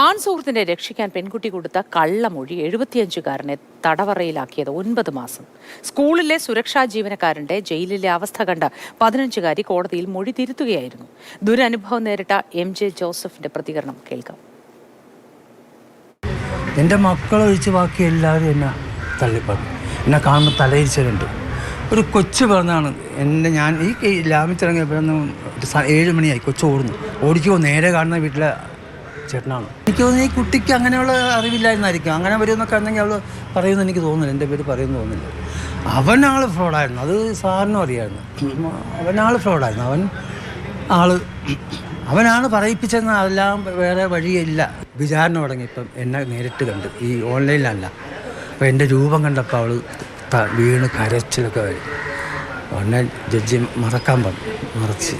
ആൺ സുഹൃത്തിനെ രക്ഷിക്കാൻ പെൺകുട്ടി കൊടുത്ത കള്ളമൊഴി എഴുപത്തിയഞ്ചുകാരനെ തടവറയിലാക്കിയത് ഒൻപത് മാസം. സ്കൂളിലെ സുരക്ഷാ ജീവനക്കാരന്റെ ജയിലിലെ അവസ്ഥ കണ്ട പതിനഞ്ചുകാരി കോടതിയിൽ മൊഴി തിരുത്തുകയായിരുന്നു. ദുരനുഭവം നേരിട്ട എം ജെ ജോസഫിന്റെ പ്രതികരണം കേൾക്കാം. എന്റെ മക്കളൊഴിച്ച് ബാക്കി എല്ലാവരും എന്നെ തള്ളിപ്പറഞ്ഞു എന്നെ കാണുമ്പോൾ തലയിരിച്ചിട്ടുണ്ട് ഒരു കൊച്ചു പറഞ്ഞാണ് എന്റെ ഞാൻ ഈ ലാമിച്ചിറങ്ങിയപ്പോഴൊന്നും ഏഴ് മണിയായി. കൊച്ചു ഓടുന്നു. ഓടിക്കുമോ നേരെ കാണുന്ന വീട്ടിലെ ചേട്ടനാണ്. എനിക്ക് തോന്നുന്നു ഈ കുട്ടിക്ക് അങ്ങനെയുള്ള അറിവില്ലായിരുന്നായിരിക്കും. അങ്ങനെ വരുമെന്നൊക്കെ ഉണ്ടെങ്കിൽ അവൾ പറയുമെന്ന് എനിക്ക് തോന്നുന്നില്ല. എന്റെ പേര് പറയുമെന്ന് തോന്നുന്നില്ല. അവനാൾ ഫ്രോഡായിരുന്നു. അത് സാറിനും അറിയായിരുന്നു അവനാൾ ഫ്രോഡായിരുന്നു. അവൻ ആൾ അവനാണ് പറയിപ്പിച്ചതെന്ന് അതെല്ലാം വേറെ വഴിയില്ല. വിചാരണ തുടങ്ങി. ഇപ്പം എന്നെ നേരിട്ട് കണ്ട്. ഈ ഓൺലൈനിലല്ല. അപ്പോൾ എന്റെ രൂപം കണ്ടപ്പോൾ അവൾ വീണ് കരച്ചിലൊക്കെ വരും. ഉടനെ ജഡ്ജി മറക്കാൻ പറഞ്ഞു. മറച്ച്.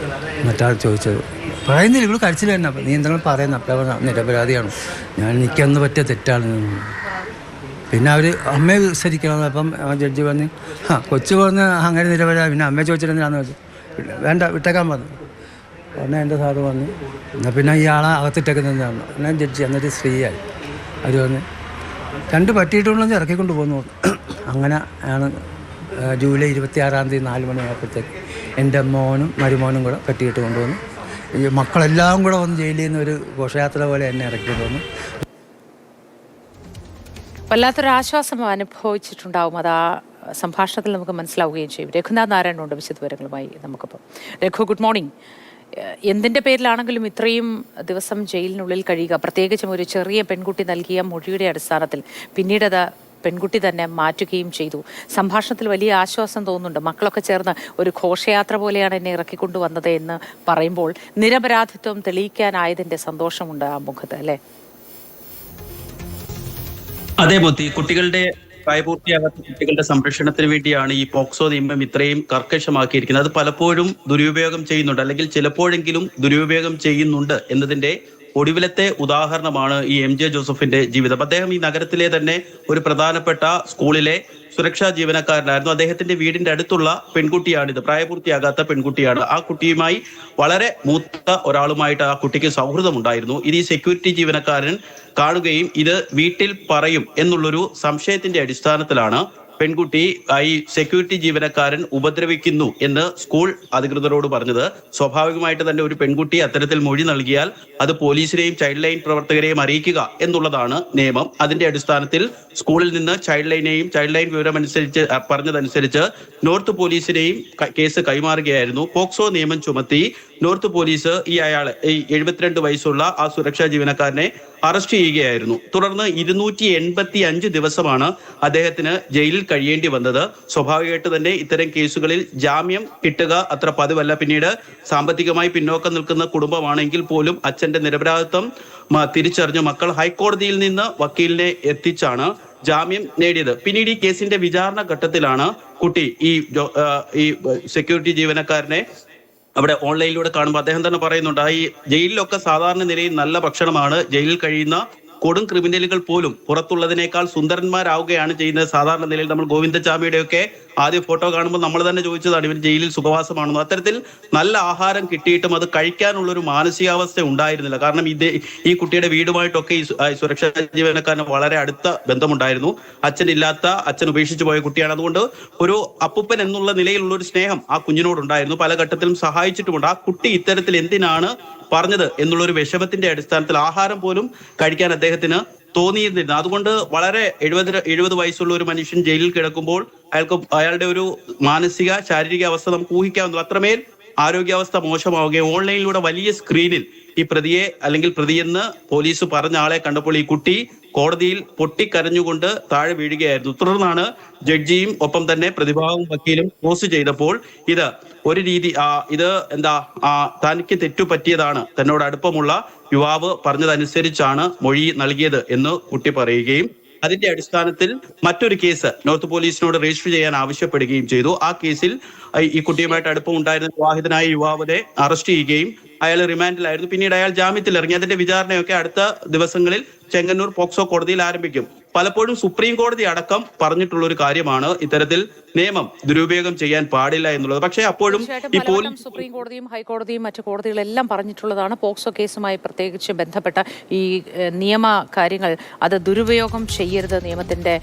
മറ്റാൾ ചോദിച്ചത് പറയുന്നില്ല ഇവൾ കരച്ചിൽ തന്നെ അപ്പം നീ എന്തെങ്കിലും പറയുന്ന അപ്പോൾ നിരപരാധിയാണ്. ഞാൻ എനിക്കന്ന് പറ്റിയ തെറ്റാണ്. പിന്നെ അവർ അമ്മയെ വിസരിക്കണം അപ്പം ജഡ്ജി പറഞ്ഞ് ആ കൊച്ചു പറഞ്ഞ് അങ്ങനെ നിരപരാധി പിന്നെ അമ്മയെ ചോദിച്ചിട്ടെന്തിനാന്ന് വെച്ചു വേണ്ട വിട്ടേക്കാൻ പറഞ്ഞു. ഉടനെ എന്റെ സാറ് പറഞ്ഞു എന്നാൽ പിന്നെ ഇയാളെ അകത്തിട്ടേക്കുന്നതാണ് പിന്നെ ജഡ്ജി എന്നിട്ട് സ്ത്രീയായി. അവർ പറഞ്ഞ് രണ്ട് പറ്റിയിട്ടുള്ളത് ഇറക്കിക്കൊണ്ട് പോകുന്നു അങ്ങനെ ആണ് ജൂലൈ ഇരുപത്തി ആറാം തീയതി നാല് മണിയായപ്പോഴത്തേക്ക് എന്റെ മോനും മരുമോനും കൂടെ പറ്റിയിട്ട് കൊണ്ടുവന്നു. ഈ മക്കളെല്ലാം കൂടെ വന്ന് ജയിലിൽ നിന്ന് ഒരു ഘോഷയാത്ര പോലെ എന്നെ ഇറക്കി തോന്നും. വല്ലാത്തൊരു ആശ്വാസം അനുഭവിച്ചിട്ടുണ്ടാവും. അത് ആ സംഭാഷണത്തിൽ നമുക്ക് മനസ്സിലാവുകയും ചെയ്യും. രഘുനാഥ് നാരായണനുണ്ട് വിശദവിവരങ്ങളുമായി നമുക്കിപ്പം. രഘു ഗുഡ് മോർണിംഗ് എന്തിന്റെ പേരിലാണെങ്കിലും ഇത്രയും ദിവസം ജയിലിനുള്ളിൽ കഴിയുക പ്രത്യേകിച്ചും ഒരു ചെറിയ പെൺകുട്ടി നൽകിയ മൊഴിയുടെ അടിസ്ഥാനത്തിൽ പിന്നീട് അത് പെൺകുട്ടി തന്നെ മാറ്റുകയും ചെയ്തു. സംഭാഷണത്തിൽ വലിയ ആശ്വാസം തോന്നുന്നുണ്ട്. മക്കളൊക്കെ ചേർന്ന് ഒരു ഘോഷയാത്ര പോലെയാണ് എന്നെ ഇറക്കിക്കൊണ്ടുവന്നത് എന്ന് പറയുമ്പോൾ നിരപരാധിത്വം തെളിയിക്കാനായതിന്റെ സന്തോഷമുണ്ട് ആ മുഖത്ത് അല്ലേ? അതേ ബുദ്ധി. കുട്ടികളുടെ പ്രായപൂർത്തിയാകാത്ത കുട്ടികളുടെ സംരക്ഷണത്തിന് വേണ്ടിയാണ് ഈ പോക്സോ നിയമം ഇത്രയും കർക്കശമാക്കിയിരിക്കുന്നത്. അത് പലപ്പോഴും ദുരുപയോഗം ചെയ്യുന്നുണ്ട്. അല്ലെങ്കിൽ ചിലപ്പോഴെങ്കിലും ദുരുപയോഗം ചെയ്യുന്നുണ്ട് എന്നതിന്റെ ഒടുവിലത്തെ ഉദാഹരണമാണ് ഈ എം ജെ ജോസഫിന്റെ ജീവിതം. അദ്ദേഹം ഈ നഗരത്തിലെ തന്നെ ഒരു പ്രധാനപ്പെട്ട സ്കൂളിലെ സുരക്ഷാ ജീവനക്കാരനായിരുന്നു. അദ്ദേഹത്തിന്റെ വീടിന്റെ അടുത്തുള്ള പെൺകുട്ടിയാണിത്. പ്രായപൂർത്തിയാകാത്ത പെൺകുട്ടിയാണ്. ആ കുട്ടിയുമായി വളരെ മൂത്ത ഒരാളുമായിട്ട് ആ കുട്ടിക്ക് സൗഹൃദമുണ്ടായിരുന്നു. ഇത് ഈ സെക്യൂരിറ്റി ജീവനക്കാരൻ കാണുകയും ഇത് വീട്ടിൽ പറയും എന്നുള്ളൊരു സംശയത്തിന്റെ അടിസ്ഥാനത്തിലാണ് പെൺകുട്ടി ഈ സെക്യൂരിറ്റി ജീവനക്കാരൻ ഉപദ്രവിക്കുന്നു എന്ന് സ്കൂൾ അധികൃതരോട് പറഞ്ഞത്. സ്വാഭാവികമായിട്ട് തന്നെ ഒരു പെൺകുട്ടി അത്തരത്തിൽ മൊഴി നൽകിയാൽ അത് പോലീസിനെയും ചൈൽഡ് ലൈൻ പ്രവർത്തകരെയും അറിയിക്കുക എന്നുള്ളതാണ് നിയമം. അതിന്റെ അടിസ്ഥാനത്തിൽ സ്കൂളിൽ നിന്ന് ചൈൽഡ് ലൈനെയും ചൈൽഡ് ലൈൻ വിവരമനുസരിച്ച് പറഞ്ഞതനുസരിച്ച് നോർത്ത് പോലീസിനെയും കേസ് കൈമാറുകയായിരുന്നു. പോക്സോ നിയമം ചുമത്തി നോർത്ത് പോലീസ് ഈ അയാൾ ഈ എഴുപത്തിരണ്ട് വയസ്സുള്ള ആ സുരക്ഷാ ജീവനക്കാരനെ അറസ്റ്റ് ചെയ്യുകയായിരുന്നു. തുടർന്ന് ഇരുന്നൂറ്റി എൺപത്തി അഞ്ച് ദിവസമാണ് അദ്ദേഹത്തിന് ജയിലിൽ കഴിയേണ്ടി വന്നത്. സ്വാഭാവികമായിട്ട് തന്നെ ഇത്തരം കേസുകളിൽ ജാമ്യം കിട്ടുക അത്ര പതിവല്ല. പിന്നീട് സാമ്പത്തികമായി പിന്നോക്കം നിൽക്കുന്ന കുടുംബമാണെങ്കിൽ പോലും അച്ഛന്റെ നിരപരാധിത്വം തിരിച്ചറിഞ്ഞ മക്കൾ ഹൈക്കോടതിയിൽ നിന്ന് വക്കീലിനെ എത്തിച്ചാണ് ജാമ്യം നേടിയത്. പിന്നീട് ഈ കേസിന്റെ വിചാരണ ഘട്ടത്തിലാണ് കുട്ടി ഈ ഈ സെക്യൂരിറ്റി ജീവനക്കാരനെ അവിടെ ഓൺലൈനിലൂടെ കാണുമ്പോൾ അദ്ദേഹം തന്നെ പറയുന്നുണ്ട് ഈ ജയിലിലൊക്കെ സാധാരണ നിലയിൽ നല്ല ഭക്ഷണമാണ്. ജയിലിൽ കഴിയുന്ന കൊടും ക്രിമിനലുകൾ പോലും പുറത്തുള്ളതിനേക്കാൾ സുന്ദരന്മാരാവുകയാണ് ചെയ്യുന്നത്. സാധാരണ നിലയിൽ നമ്മൾ ഗോവിന്ദചാമിയുടെ ഒക്കെ ആദ്യ ഫോട്ടോ കാണുമ്പോൾ നമ്മൾ തന്നെ ചോദിച്ചതാണ് ഇവർ ജയിലിൽ സുഖവാസമാണെന്ന്. അത്തരത്തിൽ നല്ല ആഹാരം കിട്ടിയിട്ടും അത് കഴിക്കാനുള്ള ഒരു മാനസികാവസ്ഥ ഉണ്ടായിരുന്നില്ല. കാരണം ഇത് ഈ കുട്ടിയുടെ വീടുമായിട്ടൊക്കെ ഈ സുരക്ഷാ ജീവനക്കാരന് വളരെ അടുത്ത ബന്ധമുണ്ടായിരുന്നു. അച്ഛനില്ലാത്ത അച്ഛൻ ഉപേക്ഷിച്ചു പോയ കുട്ടിയാണ്. അതുകൊണ്ട് ഒരു അപ്പുപ്പൻ എന്നുള്ള നിലയിലുള്ള ഒരു സ്നേഹം ആ കുഞ്ഞിനോടുണ്ടായിരുന്നു. പല ഘട്ടത്തിലും സഹായിച്ചിട്ടുമുണ്ട്. ആ കുട്ടി ഇത്തരത്തിൽ എന്തിനാണ് പറഞ്ഞത് എന്നുള്ള ഒരു വിഷമത്തിന്റെ അടിസ്ഥാനത്തിൽ ആഹാരം പോലും കഴിക്കാൻ അദ്ദേഹത്തിന് തോന്നിയിരുന്നില്ല അതുകൊണ്ട് വളരെ എഴുപത് എഴുപത് വയസ്സുള്ള ഒരു മനുഷ്യൻ ജയിലിൽ കിടക്കുമ്പോൾ അയാൾക്ക് അയാളുടെ ഒരു മാനസിക ശാരീരിക അവസ്ഥ നമുക്ക് ഊഹിക്കാവുന്നതാണ് അത്രമേൽ ആരോഗ്യാവസ്ഥ മോശമാവുകയും ഓൺലൈനിലൂടെ വലിയ സ്ക്രീനിൽ ഈ പ്രതിയെ അല്ലെങ്കിൽ പ്രതിയെന്ന് പോലീസ് പറഞ്ഞ ആളെ കണ്ടപ്പോൾ ഈ കുട്ടി കോടതിയിൽ പൊട്ടിക്കരഞ്ഞുകൊണ്ട് താഴെ വീഴുകയായിരുന്നു. തുടർന്നാണ് ജഡ്ജിയും ഒപ്പം തന്നെ പ്രതിഭാഗവും വക്കീലും ക്ലോസ് ചെയ്തപ്പോൾ ഇത് ഒരു രീതി ആ ഇത് എന്താ ആ തനിക്ക് തെറ്റുപറ്റിയതാണ്. തന്നോട് അടുപ്പമുള്ള യുവാവ് പറഞ്ഞതനുസരിച്ചാണ് മൊഴി നൽകിയത് എന്ന് കുട്ടി പറയുകയും അതിന്റെ അടിസ്ഥാനത്തിൽ മറ്റൊരു കേസ് നോർത്ത് പോലീസിനോട് രജിസ്റ്റർ ചെയ്യാൻ ആവശ്യപ്പെടുകയും ചെയ്തു. ആ കേസിൽ ഈ- കുട്ടിയുമായിട്ട് അടുപ്പം ഉണ്ടായിരുന്ന വിവാഹിതനായ യുവാവിനെ അറസ്റ്റ് ചെയ്യുകയും അയാൾ റിമാൻഡിലായിരുന്നു. പിന്നീട് അയാൾ ജാമ്യത്തിൽ ഇറങ്ങി അതിന്റെ വിചാരണയൊക്കെ അടുത്ത ദിവസങ്ങളിൽ ചെങ്ങന്നൂർ പോക്സോ കോടതിയിൽ ആരംഭിക്കും. പലപ്പോഴും സുപ്രീം കോടതി അടക്കം പറഞ്ഞിട്ടുള്ള ഒരു കാര്യമാണ് ഇത്തരത്തിൽ നിയമം ദുരുപയോഗം ചെയ്യാൻ പാടില്ല എന്നുള്ളത്. പക്ഷേ അപ്പോഴും ഇപ്പോൾ സുപ്രീം കോടതിയും ഹൈക്കോടതിയും മറ്റു കോടതികളെല്ലാം പറഞ്ഞിട്ടുള്ളതാണ്. പോക്സോ കേസുമായി പ്രത്യേകിച്ച് ബന്ധപ്പെട്ട ഈ നിയമ കാര്യങ്ങൾ. അത് ദുരുപയോഗം ചെയ്യരുത് നിയമത്തിന്റെ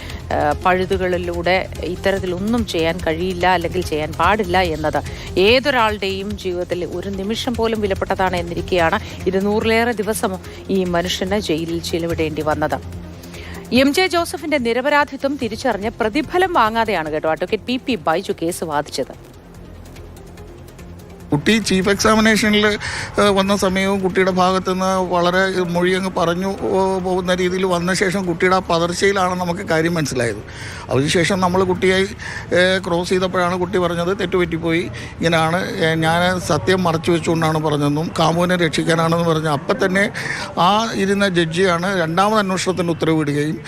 പഴുതുകളിലൂടെ ഇത്തരത്തിലൊന്നും ചെയ്യാൻ കഴിയില്ല അല്ലെങ്കിൽ ചെയ്യാൻ പാടില്ല എന്നത് ഏതൊരാളുടെയും ജീവിതത്തിൽ ഒരു നിമിഷം പോലും വിലപ്പെട്ടതാണ് എന്നിരിക്കെയാണ് ഇരുന്നൂറിലേറെ ദിവസം ഈ മനുഷ്യന് ജയിലിൽ ചിലവിടേണ്ടി വന്നത്. എം ജെ ജോസഫിന്റെ നിരപരാധിത്വം തിരിച്ചറിഞ്ഞ് പ്രതിഫലം വാങ്ങാതെയാണ് കേട്ടോ advocate P P Baiju case വാദിച്ചത്. കുട്ടി ചീഫ് എക്സാമിനേഷനിൽ വന്ന സമയവും കുട്ടിയുടെ ഭാഗത്തു നിന്ന് വളരെ മൊഴി അങ്ങ് പറഞ്ഞു പോകുന്ന രീതിയിൽ വന്ന ശേഷം കുട്ടിയുടെ ആ പതർച്ചയിലാണ് നമുക്ക് കാര്യം മനസ്സിലായത്. അതിനുശേഷം നമ്മൾ കുട്ടിയായി ക്രോസ് ചെയ്തപ്പോഴാണ് കുട്ടി പറഞ്ഞത് തെറ്റുപറ്റിപ്പോയി. ഇങ്ങനെയാണ് ഞാൻ സത്യം മറച്ചു വെച്ചുകൊണ്ടാണ് പറഞ്ഞതെന്നും കാമുവിനെ രക്ഷിക്കാനാണെന്ന് പറഞ്ഞു അപ്പം തന്നെ ആ ഇരുന്ന ജഡ്ജിയാണ് രണ്ടാമത് അന്വേഷണത്തിന് ഉത്തരവിടുകയും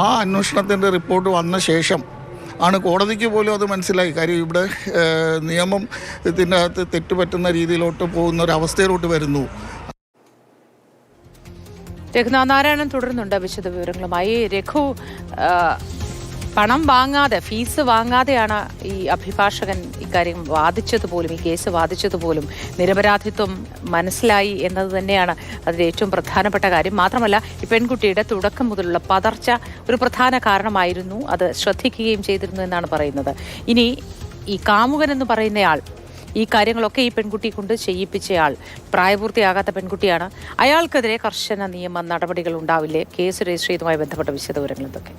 ആ അന്വേഷണത്തിന്റെ റിപ്പോർട്ട് വന്ന ശേഷം ആണ് കോടതിക്ക് പോലും അത് മനസ്സിലായി. കാര്യം ഇവിടെ നിയമം ഇതിന്റെ അകത്ത് തെറ്റുപറ്റുന്ന രീതിയിലോട്ട് പോകുന്ന ഒരു അവസ്ഥയിലോട്ട് വരുന്നു. രഘുനാഥ് തുടരുന്നുണ്ട് വിശദ വിവരങ്ങളുമായി. രഘു പണം വാങ്ങാതെ ഫീസ് വാങ്ങാതെയാണ് ഈ അഭിഭാഷകൻ ഇക്കാര്യം വാദിച്ചത് പോലും ഈ കേസ് വാദിച്ചത് പോലും നിരപരാധിത്വം മനസ്സിലായി എന്നത് തന്നെയാണ് അതിൽ ഏറ്റവും പ്രധാനപ്പെട്ട കാര്യം. മാത്രമല്ല ഈ പെൺകുട്ടിയുടെ തുടക്കം മുതലുള്ള പതർച്ച ഒരു പ്രധാന കാരണമായിരുന്നു. അത് ശ്രദ്ധിക്കുകയും ചെയ്തിരുന്നു എന്നാണ് പറയുന്നത്. ഇനി ഈ കാമുകൻ എന്ന് പറയുന്നയാൾ ഈ കാര്യങ്ങളൊക്കെ ഈ പെൺകുട്ടി കൊണ്ട് ചെയ്യിപ്പിച്ചയാൾ പ്രായപൂർത്തിയാകാത്ത പെൺകുട്ടിയാണ്. അയാൾക്കെതിരെ കർശന നിയമ നടപടികൾ ഉണ്ടാവില്ലേ? കേസ് രജിസ്റ്റർ ചെയ്തതുമായി ബന്ധപ്പെട്ട വിശദവിവരങ്ങൾ എന്തൊക്കെ?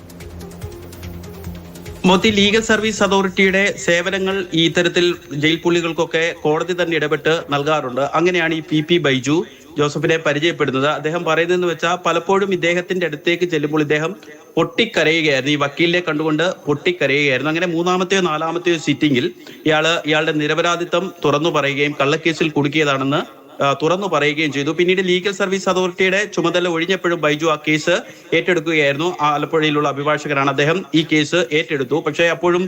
മോത്തി ലീഗൽ സർവീസ് അതോറിറ്റിയുടെ സേവനങ്ങൾ ഈ തരത്തിൽ ജയിൽ പുള്ളികൾക്കൊക്കെ കോടതി തന്നെ ഇടപെട്ട് നൽകാറുണ്ട്. അങ്ങനെയാണ് ഈ പി പി ബൈജു ജോസഫിനെ പരിചയപ്പെടുന്നത്. അദ്ദേഹം പറയുന്നതെന്ന് വെച്ചാൽ പലപ്പോഴും ഇദ്ദേഹത്തിന്റെ അടുത്തേക്ക് ചെല്ലുമ്പോൾ ഇദ്ദേഹം പൊട്ടിക്കരയുകയായിരുന്നു. ഈ വക്കീലിനെ കണ്ടുകൊണ്ട് പൊട്ടിക്കരയുകയായിരുന്നു. അങ്ങനെ മൂന്നാമത്തെയോ നാലാമത്തെയോ സിറ്റിംഗിൽ ഇയാൾ ഇയാളുടെ നിരപരാധിത്വം തുറന്നു പറയുകയും കള്ളക്കേസിൽ കുടുക്കിയതാണെന്ന് തുറന്നു പറയുകയും ചെയ്തു. പിന്നീട് ലീഗൽ സർവീസ് അതോറിറ്റിയുടെ ചുമതല ഒഴിഞ്ഞപ്പോഴും ബൈജു ആ കേസ് ഏറ്റെടുക്കുകയായിരുന്നു. ആലപ്പുഴയിലുള്ള അഭിഭാഷകനാണ് അദ്ദേഹം ഈ കേസ് ഏറ്റെടുത്തു. പക്ഷേ അപ്പോഴും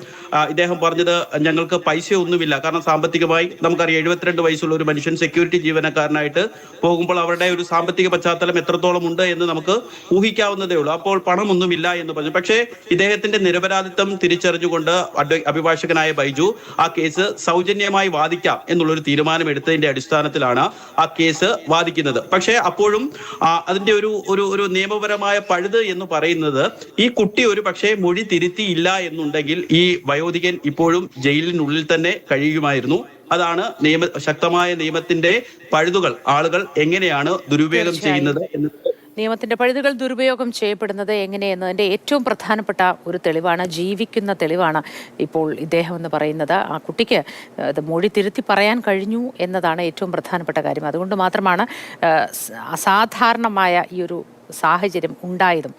ഇദ്ദേഹം പറഞ്ഞത് ഞങ്ങൾക്ക് പൈസ ഒന്നുമില്ല കാരണം സാമ്പത്തികമായി നമുക്കറിയാം എഴുപത്തിരണ്ട് വയസ്സുള്ള ഒരു മനുഷ്യൻ സെക്യൂരിറ്റി ജീവനക്കാരനായിട്ട് പോകുമ്പോൾ അവരുടെ ഒരു സാമ്പത്തിക പശ്ചാത്തലം എത്രത്തോളം ഉണ്ട് എന്ന് നമുക്ക് ഊഹിക്കാവുന്നതേ ഉള്ളൂ. അപ്പോൾ പണമൊന്നുമില്ല എന്ന് പറഞ്ഞു. പക്ഷേ ഇദ്ദേഹത്തിന്റെ നിരപരാധിത്വം തിരിച്ചറിഞ്ഞുകൊണ്ട് അഭിഭാഷകനായ ബൈജു ആ കേസ് സൗജന്യമായി വാദിക്കാം എന്നുള്ളൊരു തീരുമാനം എടുത്തതിന്റെ അടിസ്ഥാനത്തിലാണ് ആ കേസ് വാദിക്കുന്നത്. പക്ഷേ അപ്പോഴും അതിന്റെ ഒരു ഒരു ഒരു നിയമപരമായ പഴുത് എന്ന് പറയുന്നത് ഈ കുട്ടി ഒരു പക്ഷേ മൊഴി തിരുത്തിയില്ല എന്നുണ്ടെങ്കിൽ ഈ വയോധികൻ ഇപ്പോഴും ജയിലിനുള്ളിൽ തന്നെ കഴിയുമായിരുന്നു. അതാണ് നിയമ ശക്തമായ നിയമത്തിന്റെ പഴുതുകൾ. ആളുകൾ എങ്ങനെയാണ് ദുരുപയോഗം ചെയ്യുന്നത് എന്ന് നിയമത്തിന്റെ പഴുതുകൾ ദുരുപയോഗം ചെയ്യപ്പെടുന്നത് എങ്ങനെയെന്നതിന്റെ ഏറ്റവും പ്രധാനപ്പെട്ട ഒരു തെളിവാണ് ജീവിക്കുന്ന തെളിവാണ് ഇപ്പോൾ ഇദ്ദേഹം എന്ന് പറയുന്നത്. ആ കുട്ടിക്ക് അത് മൊഴി തിരുത്തി പറയാൻ കഴിഞ്ഞു എന്നതാണ് ഏറ്റവും പ്രധാനപ്പെട്ട കാര്യം. അതുകൊണ്ട് മാത്രമാണ് അസാധാരണമായ ഈ ഒരു സാഹചര്യം ഉണ്ടായതും.